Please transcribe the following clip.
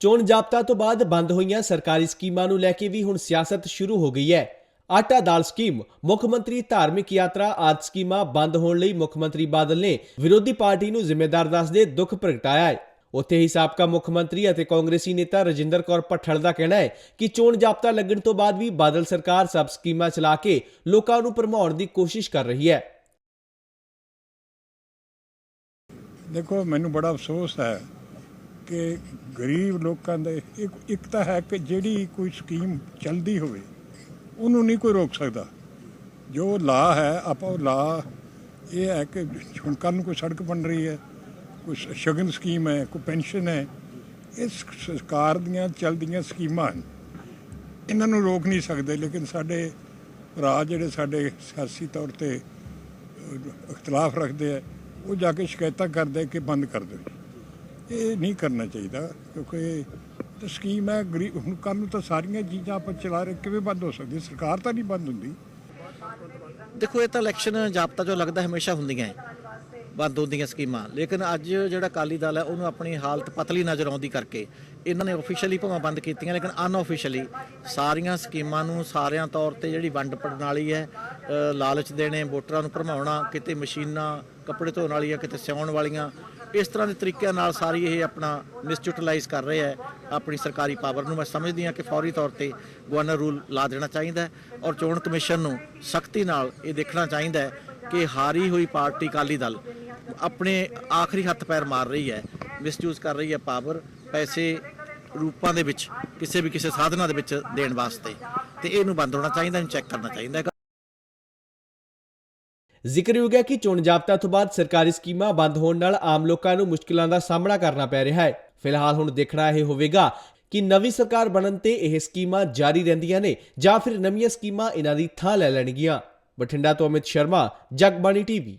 ਚੋਣ ਜਾਬਤਾ ਤੋਂ ਬਾਅਦ ਬੰਦ ਹੋਈਆਂ ਸਰਕਾਰੀ ਸਕੀਮਾਂ ਨੂੰ ਲੈ ਕੇ ਵੀ ਹੁਣ ਸਿਆਸਤ ਸ਼ੁਰੂ ਹੋ ਗਈ ਹੈ। ਆਟਾ ਦਾਲ ਸਕੀਮ, ਮੁੱਖ ਮੰਤਰੀ ਧਾਰਮਿਕ ਯਾਤਰਾ ਆਦਿ ਸਕੀਮਾਂ ਬੰਦ ਹੋਣ ਲਈ ਮੁੱਖ ਮੰਤਰੀ ਬਾਦਲ ਨੇ ਵਿਰੋਧੀ ਪਾਰਟੀ ਨੂੰ ਜ਼ਿੰਮੇਦਾਰ ਦੱਸਦੇ ਦੁੱਖ ਪ੍ਰਗਟਾਇਆ ਹੈ। ਉੱਥੇ ਹੀ ਸਾਬਕਾ ਮੁੱਖ ਮੰਤਰੀ ਅਤੇ ਕਾਂਗਰਸੀ ਨੇਤਾ ਰਜਿੰਦਰ ਕੌਰ ਭੱਠਲ ਦਾ ਕਹਿਣਾ ਹੈ ਕਿ ਚੋਣ ਜਾਬਤਾ ਲੱਗਣ ਤੋਂ ਬਾਅਦ ਵੀ ਬਾਦਲ ਸਰਕਾਰ ਸਬ ਸਕੀਮਾਂ ਚਲਾ ਕੇ ਲੋਕਾਂ ਨੂੰ ਭਰਮਾਉਣ ਦੀ ਕੋਸ਼ਿਸ਼ ਕਰ ਰਹੀ ਹੈ। ਦੇਖੋ, ਮੈਨੂੰ ਬੜਾ ਅਫਸੋਸ ਹੈ ਕਿ ਗਰੀਬ ਲੋਕਾਂ ਦੇ ਇੱਕ ਇੱਕ ਤਾਂ ਹੈ ਕਿ ਜਿਹੜੀ ਕੋਈ ਸਕੀਮ ਚੱਲਦੀ ਹੋਵੇ, ਉਹਨੂੰ ਨਹੀਂ ਕੋਈ ਰੋਕ ਸਕਦਾ। ਜੋ ਲਾ ਹੈ, ਆਪਾਂ ਉਹ ਲਾ ਇਹ ਹੈ ਕਿ ਹੁਣ ਕੱਲ੍ਹ ਨੂੰ ਕੋਈ ਸੜਕ ਬਣ ਰਹੀ ਹੈ, ਕੋਈ ਸ਼ਗਨ ਸਕੀਮ ਹੈ, ਕੋਈ ਪੈਨਸ਼ਨ ਹੈ, ਇਹ ਸਰਕਾਰ ਦੀਆਂ ਚੱਲਦੀਆਂ ਸਕੀਮਾਂ ਹਨ। ਇਹਨਾਂ ਨੂੰ ਰੋਕ ਨਹੀਂ ਸਕਦੇ, ਲੇਕਿਨ ਸਾਡੇ ਭਰਾ ਜਿਹੜੇ ਸਾਡੇ ਸਿਆਸੀ ਤੌਰ ਤੇ ਇਖਤਲਾਫ ਰੱਖਦੇ ਆ, ਉਹ ਜਾ ਕੇ ਸ਼ਿਕਾਇਤਾਂ ਕਰਦੇ ਕਿ ਬੰਦ ਕਰ ਦਿਓ ਇਹ ਨਹੀਂ ਕਰਨਾ ਚਾਹੀਦਾ, ਕਿਉਂਕਿ ਇਹ ਸਕੀਮ ਹੈ ਗਰੀਬ, ਹੁਣ ਕੱਲ੍ਹ ਨੂੰ ਤਾਂ ਸਾਰੀਆਂ ਚੀਜ਼ਾਂ ਆਪਾਂ ਚਲਾ ਰਹੇ, ਕਿਵੇਂ ਬੰਦ ਹੋ ਸਕਦੀ? ਸਰਕਾਰ ਤਾਂ ਨਹੀਂ ਬੰਦ ਹੁੰਦੀ। ਦੇਖੋ, ਇਹ ਤਾਂ ਇਲੈਕਸ਼ਨ ਜਾਬਤਾ ਜੋ ਲੱਗਦਾ ਹਮੇਸ਼ਾ ਹੁੰਦੀਆਂ ਹੈ, ਬੰਦ ਹੁੰਦੀਆਂ ਸਕੀਮਾਂ। ਲੇਕਿਨ ਅੱਜ ਜਿਹੜਾ ਅਕਾਲੀ ਦਲ ਹੈ, ਉਹਨੂੰ ਆਪਣੀ ਹਾਲਤ ਪਤਲੀ ਨਜ਼ਰ ਆਉਂਦੀ ਕਰਕੇ ਇਹਨਾਂ ਨੇ ਆਫੀਸ਼ੀਅਲੀ ਭਾਵੇਂ ਬੰਦ ਕੀਤੀਆਂ, ਲੇਕਿਨ ਅਨਆਫੀਸ਼ੀਅਲੀ ਸਾਰੀਆਂ ਸਕੀਮਾਂ ਨੂੰ ਸਾਰਿਆਂ ਤੌਰ ਤੇ ਜਿਹੜੀ ਵੰਡ ਪ੍ਰਣਾਲੀ ਹੈ ਲਾਲਚ ਦੇਣੇ, ਵੋਟਰਾਂ ਨੂੰ ਭਰਮਾਉਣਾ, ਕਿਤੇ ਮਸ਼ੀਨਾਂ, ਕੱਪੜੇ ਧੋਣ ਵਾਲੀਆਂ, ਕਿਤੇ ਸਿਉਣ ਵਾਲੀਆਂ, ਇਸ ਤਰ੍ਹਾਂ ਦੇ ਤਰੀਕਿਆਂ ਨਾਲ ਸਾਰੀ ਇਹ ਆਪਣਾ ਮਿਸਯੂਟਿਲਾਈਜ਼ ਕਰ ਰਹੇ ਹੈ। ਆਪਣੀ ਸਰਕਾਰੀ ਪਾਵਰ ਨੂੰ ਮੈਂ ਸਮਝਦੀ ਹਾਂ ਕਿ ਫੌਰੀ ਤੌਰ ਤੇ ਗਵਰਨਰ ਰੂਲ ਲਾ ਦੇਣਾ ਚਾਹੀਦਾ ਹੈ ਔਰ ਚੋਣ ਕਮਿਸ਼ਨ ਨੂੰ ਸਖਤੀ ਨਾਲ ਇਹ ਦੇਖਣਾ ਚਾਹੀਦਾ ਹੈ ਕਿ ਹਾਰੀ ਹੋਈ ਪਾਰਟੀ ਅਕਾਲੀ ਦਲ ਆਪਣੇ ਆਖਰੀ ਹੱਥ ਪੈਰ ਮਾਰ ਰਹੀ ਹੈ ਮਿਸਯੂਜ਼ ਕਰ ਰਹੀ ਹੈ ਪਾਵਰ ਪੈਸੇ ਰੂਪਾਂ ਦੇ ਵਿੱਚ, ਕਿਸੇ ਵੀ ਕਿਸੇ ਸਾਧਨਾਂ ਦੇ ਵਿੱਚ ਦੇਣ ਵਾਸਤੇ। ਤੇ ਇਹਨੂੰ ਬੰਦ ਹੋਣਾ ਚਾਹੀਦਾ, ਇਹਨੂੰ ਚੈੱਕ ਕਰਨਾ ਚਾਹੀਦਾ ਹੈ ਜ਼ਿਕਰਯੋਗ ਹੈ ਕਿ ਚੋਣ ਜਾਬਤਾ ਤੋਂ ਬਾਅਦ ਸਰਕਾਰੀ ਸਕੀਮਾਂ ਬੰਦ ਹੋਣ ਨਾਲ ਆਮ ਲੋਕਾਂ ਨੂੰ ਮੁਸ਼ਕਲਾਂ ਦਾ ਸਾਹਮਣਾ ਕਰਨਾ ਪੈ ਰਿਹਾ ਹੈ। ਫਿਲਹਾਲ ਹੁਣ ਦੇਖਣਾ ਇਹ ਹੋਵੇਗਾ ਕਿ ਨਵੀਂ ਸਰਕਾਰ ਬਣਨ ਤੇ ਇਹ ਸਕੀਮਾਂ ਜਾਰੀ ਰਹਿੰਦੀਆਂ ਨੇ ਜਾਂ ਫਿਰ ਨਵੀਆਂ ਸਕੀਮਾਂ ਇਹਨਾਂ ਦੀ ਥਾਂ ਲੈ ਲੈਣਗੀਆਂ। ਬਠਿੰਡਾ ਤੋਂ ਅਮਿਤ ਸ਼ਰਮਾ, ਜਗਬਾਣੀ ਟੀਵੀ।